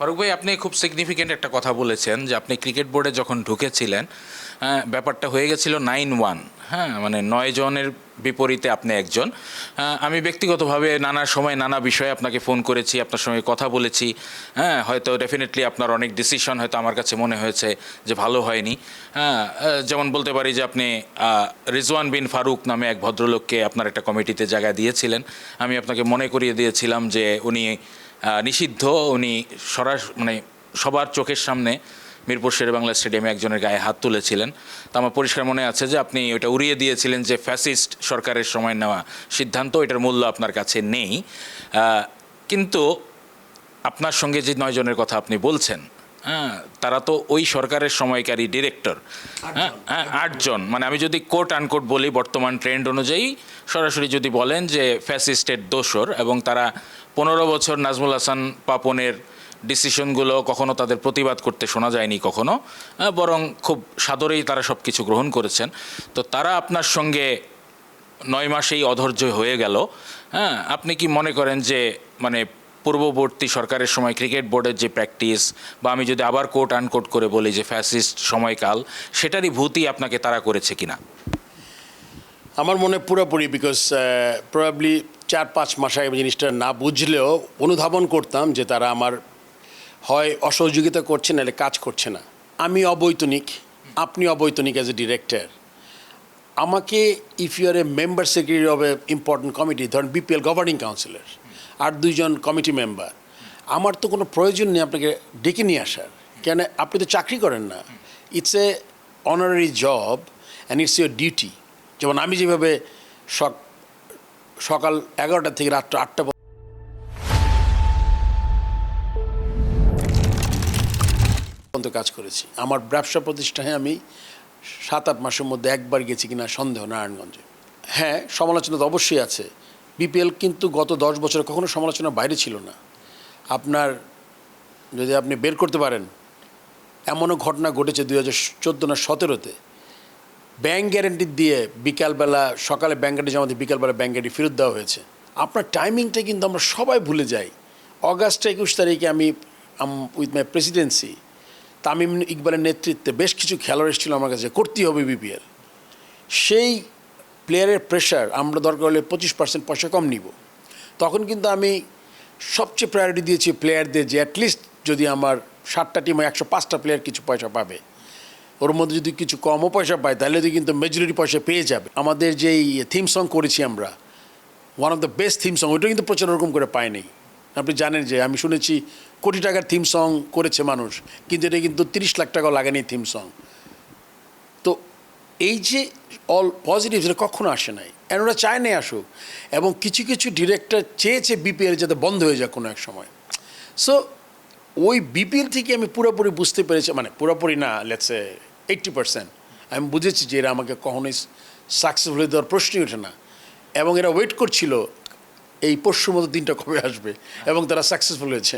ফারুক ভাই আপনি খুব সিগনিফিকেন্ট একটা কথা বলেছেন যে আপনি ক্রিকেট বোর্ডে যখন ঢুকেছিলেন হ্যাঁ, ব্যাপারটা হয়ে গেছিল নাইন ওয়ান হ্যাঁ মানে নয় জনের বিপরীতে আপনি একজন। হ্যাঁ, আমি ব্যক্তিগতভাবে নানা সময় নানা বিষয়ে আপনাকে ফোন করেছি আপনার সঙ্গে কথা বলেছি। হ্যাঁ হয়তো ডেফিনেটলি আপনার অনেক ডিসিশন হয়তো আমার কাছে মনে হয়েছে যে ভালো হয়নি। হ্যাঁ যেমন বলতে পারি যে আপনি রিজওয়ান বিন ফারুক নামে এক ভদ্রলোককে আপনার একটা কমিটিতে জায়গা দিয়েছিলেন। আমি আপনাকে মনে করিয়ে দিয়েছিলাম যে উনি নিষিদ্ধ। উনি সরাস মানে সবার চোখের সামনে মিরপুর শেরে বাংলা স্টেডিয়ামে একজনের গায়ে হাত তুলেছিলেন। তো আমার পরিষ্কার মনে আছে যে আপনি ওটা উড়িয়ে দিয়েছিলেন যে ফ্যাসিস্ট সরকারের সময় নেওয়া সিদ্ধান্ত এটার মূল্য আপনার কাছে নেই। কিন্তু আপনার সঙ্গে যে নয় জনের কথা আপনি বলছেন হ্যাঁ তারা তো ওই সরকারের সময়কারী ডিরেক্টর। হ্যাঁ হ্যাঁ আটজন। মানে আমি যদি কোট আনকোট বলি বর্তমান ট্রেন্ড অনুযায়ী সরাসরি যদি বলেন যে ফ্যাসিস্টের দোসর এবং তারা পনেরো বছর নাজমুল হাসান পাপনের ডিসিশনগুলো কখনো তাদের প্রতিবাদ করতে শোনা যায়নি কখনো বরং খুব সাদরেই তারা সব কিছু গ্রহণ করেছেন। তো তারা আপনার সঙ্গে নয় মাসেই অধৈর্য হয়ে গেল। হ্যাঁ আপনি কি মনে করেন যে মানে পূর্ববর্তী সরকারের সময় ক্রিকেট বোর্ডের যে প্র্যাকটিস বা আমি যদি আবার কোট আনকোট করে বলি যে ফ্যাসিস্ট সময়কাল, সেটারই ভূতি আপনাকে তারা করেছে কিনা? আমার মনে পুরোপুরি বিকজ প্রবাবলি চার পাঁচ মাস আগে জিনিসটা না বুঝলেও অনুধাবন করতাম যে তারা আমার হয় অসহযোগিতা করছে নাহলে কাজ করছে না। আমি অবৈতনিক, আপনি অবৈতনিক অ্যাজ এ ডিরেক্টর আমাকে if you are a member secretary of a important committee ধরেন বিপিএল গভর্নিং কাউন্সিলর আর দুইজন কমিটি মেম্বার আমার তো কোনো প্রয়োজন নেই আপনাকে ডেকে নিয়ে আসার। কেন? আপনি তো চাকরি করেন না। It's a honorary job and it's your duty যেমন আমি যেভাবে সক- সকাল এগারোটা থেকে রাত্র আটটা পর্যন্ত কাজ করেছি। আমার ব্যবসা প্রতিষ্ঠানে আমি সাত আট মাসের মধ্যে একবার গেছি কিনা সন্দেহ নারায়ণগঞ্জে। হ্যাঁ সমালোচনা তো অবশ্যই আছে। বিপিএল কিন্তু গত দশ বছরে কখনো সমালোচনা বাইরে ছিল না। আপনার যদি আপনি বের করতে পারেন, এমনও ঘটনা ঘটেছে দুই হাজার চোদ্দ না সতেরোতে। ব্যাংক গ্যারেন্টি দিয়ে বিকালবেলা, সকালে ব্যাংক গ্যারেন্টি জমা দিয়ে বিকালবেলা ব্যাংক গ্যারেন্টি ফেরত দেওয়া হয়েছে। আপনার টাইমিংটা কিন্তু আমরা সবাই ভুলে যাই। অগাস্ট একুশ তারিখে আমি উইথ মাই প্রেসিডেন্সি তামিম ইকবালের নেতৃত্বে বেশ কিছু খেলোয়াড় এসেছিল আমার কাছে, করতেই হবে বিপিএল সেই প্লেয়ারের প্রেশার আমরা দরকার হলে পঁচিশ পার্সেন্ট পয়সা কম নিব। তখন কিন্তু আমি সবচেয়ে প্রায়োরিটি দিয়েছি প্লেয়ারদের যে অ্যাটলিস্ট যদি আমার ষাটটা টিমে একশো পাঁচটা প্লেয়ার কিছু পয়সা পাবে। ওর মধ্যে যদি কিছু কমও পয়সা পায়, তাহলে তো কিন্তু মেজরিটি পয়সা পেয়ে যাবে। আমাদের যেই থিম সং করেছি আমরা one of the best theme song ওইটা কিন্তু প্রচার ওরকম করে পায়নি আপনি জানেন যে আমি শুনেছি কোটি টাকার থিম সং করেছে মানুষ, কিন্তু এটা কিন্তু তিরিশ লাখ টাকাও লাগেনি থিম সং তো এই যে অল পজিটিভ এটা কখনো আসে নাই। আর ওরা চায় নাই আসুক। এবং কিছু কিছু ডিরেক্টর চেয়েছে বিপিএল যাতে বন্ধ হয়ে যায় কোনো এক সময়। সো ওই বিপিএল থেকে আমি পুরোপুরি বুঝতে পেরেছি মানে পুরোপুরি না লেটসে এইট্টি পার্সেন্ট আমি বুঝেছি যে এরা আমাকে কখনোই সাকসেসফুল হয়ে দেওয়ার প্রশ্নই ওঠে না। এবং এরা ওয়েট করছিল, এই পরশুর মতো দিনটা কবে আসবে? এবং তারা সাকসেসফুল হয়েছে।